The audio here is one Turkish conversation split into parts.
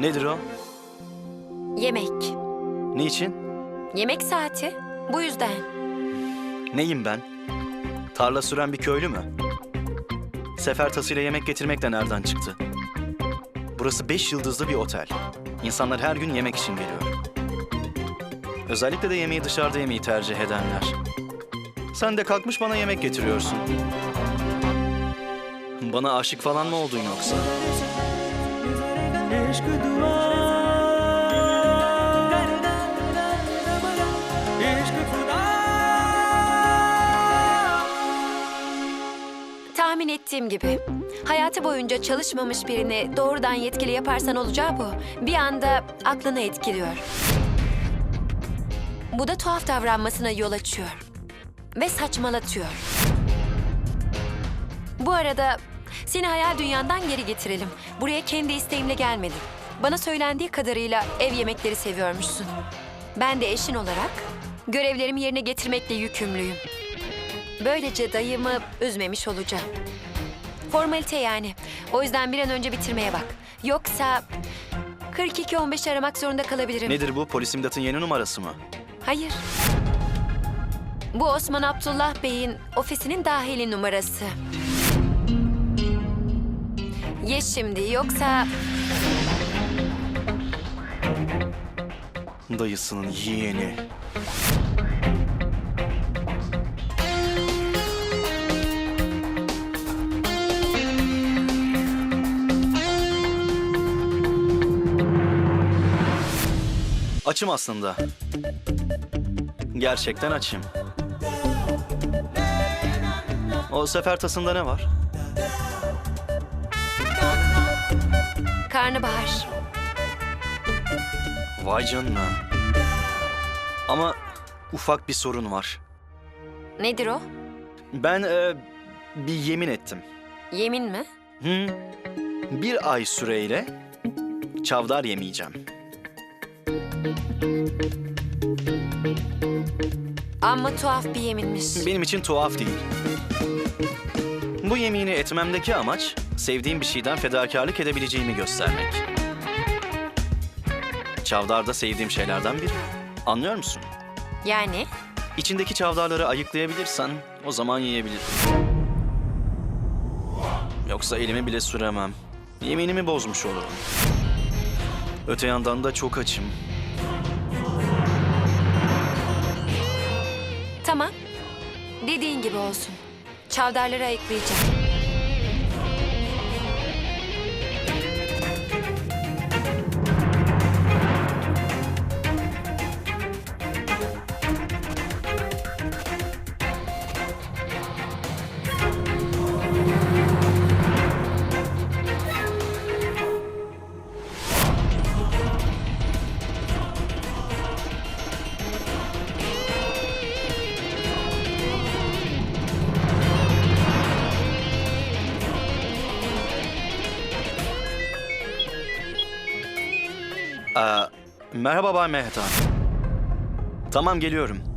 Nedir o? Yemek. Niçin? Yemek saati. Bu yüzden. Neyim ben? Tarla süren bir köylü mü? Sefer tasıyla yemek getirmek de nereden çıktı? Burası beş yıldızlı bir otel. İnsanlar her gün yemek için geliyor. Özellikle de yemeği dışarıda yemeyi tercih edenler. Sen de kalkmış bana yemek getiriyorsun. Bana aşık falan mı oldun yoksa? Tahmin ettiğim gibi. Hayatı boyunca çalışmamış birini doğrudan yetkili yaparsan olacağı bu. Bir anda aklını etkiliyor. Bu da tuhaf davranmasına yol açıyor. Ve saçmalatıyor. Bu arada seni hayal dünyandan geri getirelim. Buraya kendi isteğimle gelmedin. Bana söylendiği kadarıyla ev yemekleri seviyormuşsun. Ben de eşin olarak görevlerimi yerine getirmekle yükümlüyüm. Böylece dayımı üzmemiş olacağım. Formalite yani. O yüzden bir an önce bitirmeye bak. Yoksa 42-15 aramak zorunda kalabilirim. Nedir bu? Polis imdatın yeni numarası mı? Hayır. Bu Osman Abdullah Bey'in ofisinin dahili numarası. Ye şimdi yoksa Dayısının yeğeni. Açım aslında. Gerçekten açım. O sefer tasında ne var? Karnabahar. Vay canına. Ama ufak bir sorun var. Nedir o? Ben e, bir yemin ettim. Yemin mi? Hı. Bir ay süreyle çavdar yemeyeceğim. Amma tuhaf bir yeminmiş. Benim için tuhaf değil. Bu yemini etmemdeki amaç sevdiğim bir şeyden fedakarlık edebileceğimi göstermek. Çavdar da sevdiğim şeylerden biri. Anlıyor musun? Yani İçindeki çavdarları ayıklayabilirsen o zaman yiyebilirim. Yoksa elimi bile süremem. Yeminimi bozmuş olurum. Öte yandan da çok açım. tamam. Dediğin gibi olsun. Çavdarları ayıklayacağım. Merhaba Bay Mehta. Tamam geliyorum.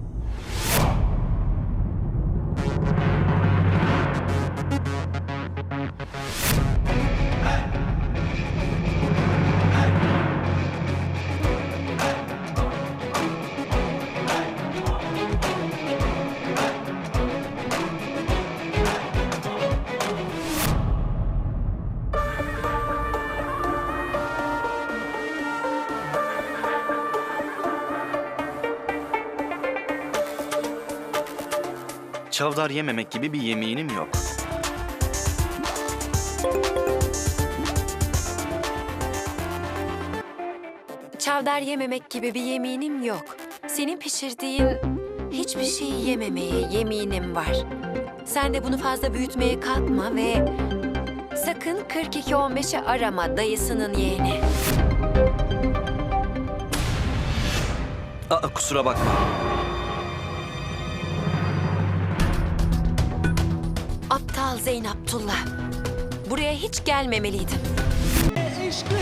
Çavdar yememek gibi bir yeminim yok. Çavdar yememek gibi bir yeminim yok. Senin pişirdiğin hiçbir şeyi yememeye yeminim var. Sen de bunu fazla büyütmeye kalkma ve sakın 42-15'i arama dayısının yeğeni. Aa, kusura bakma. Hüseyin Abdullah. Buraya hiç gelmemeliydin. Eşkı